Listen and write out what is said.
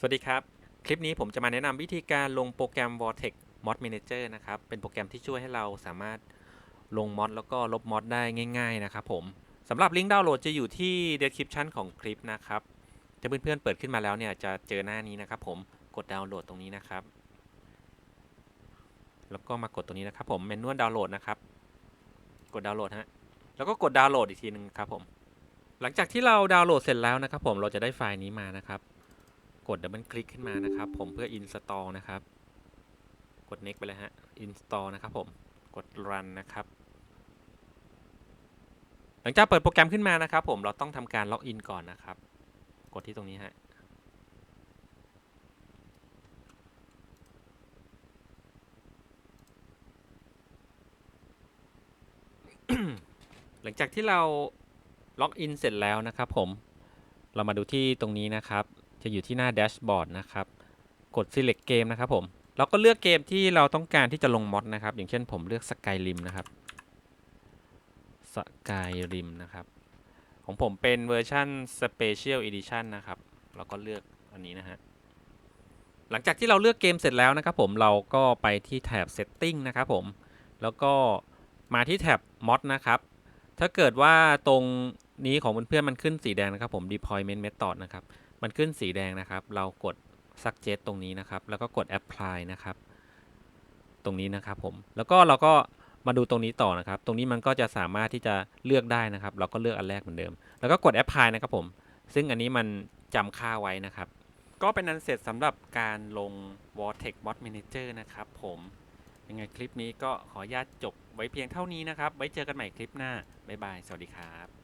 สวัสดีครับ คลิปนี้ผมจะมาแนะนำวิธีการลงโปรแกรม Vortex Mod Manager นะครับ เป็นโปรแกรมที่ช่วยให้เราสามารถลงมอดแล้วก็ลบมอดได้ง่าย ๆ นะครับผมสำหรับลิงก์ดาวน์โหลดจะอยู่ที่ description ของคลิปนะครับ ถ้าเพื่อนๆเปิดขึ้นมาแล้วเนี่ยจะเจอหน้านี้นะครับผม กดดาวน์โหลดตรงนี้นะครับ แล้วก็มากดตรงนี้นะครับผมเมนูดาวน์โหลดนะครับ กดดาวน์โหลดฮะ แล้วก็กดดาวน์โหลดอีกทีหนึ่งครับผม หลังจากที่เราดาวน์โหลดเสร็จแล้วนะครับผม เราจะได้ไฟล์นี้มานะครับ กดดับเบิลคลิกขึ้นมานะครับ ผมเพื่อ install นะครับ กด next ไปเลยฮะ install นะครับผม กด run นะครับ หลังจากเปิดโปรแกรมขึ้นมานะครับ ผมเราต้องทำการล็อกอินก่อนนะครับ กดที่ตรงนี้ฮะหลังจากที่เราล็อกอินเสร็จแล้วนะครับ ผมเรามาดูที่ตรงนี้นะครับ จะอยู่ที่หน้าแดชบอร์ดนะครับ กด select เกมนะครับผมเราก็เลือกเกมที่เราต้องการที่จะลงมอดนะครับ อย่างเช่นผมเลือก Skyrim นะครับ Skyrim นะครับ ของผมเป็นเวอร์ชัน Special Edition นะครับเราก็เลือกอันนี้นะฮะหลังจากที่เราเลือกเกมเสร็จแล้วนะครับผมเราก็ไปที่แถบ Setting นะครับผม แล้วก็มาที่แท็บ Mod นะครับ ถ้าเกิดว่าตรงนี้ของเพื่อนๆมันขึ้นสีแดงนะครับผม Deployment Method นะครับ มันขึ้นสีแดงนะครับ เรากด suggest ตรงนี้นะครับ แล้วก็กด apply นะครับ ตรงนี้นะครับผม แล้วก็เราก็มาดูตรงนี้ต่อนะครับ ตรงนี้มันก็จะสามารถที่จะเลือกได้นะครับ เราก็เลือกอันแรกเหมือนเดิม แล้วก็กด apply นะครับผม ซึ่งอันนี้มันจำค่าไว้นะครับ ก็เป็นอันเสร็จสำหรับการลง Vortex Mod Manager นะครับผมยังไงคลิปนี้ก็ขออนุญาตจบไว้เพียงเท่านี้นะครับ ไว้เจอกันใหม่คลิปหน้า บ๊ายบาย สวัสดีครับ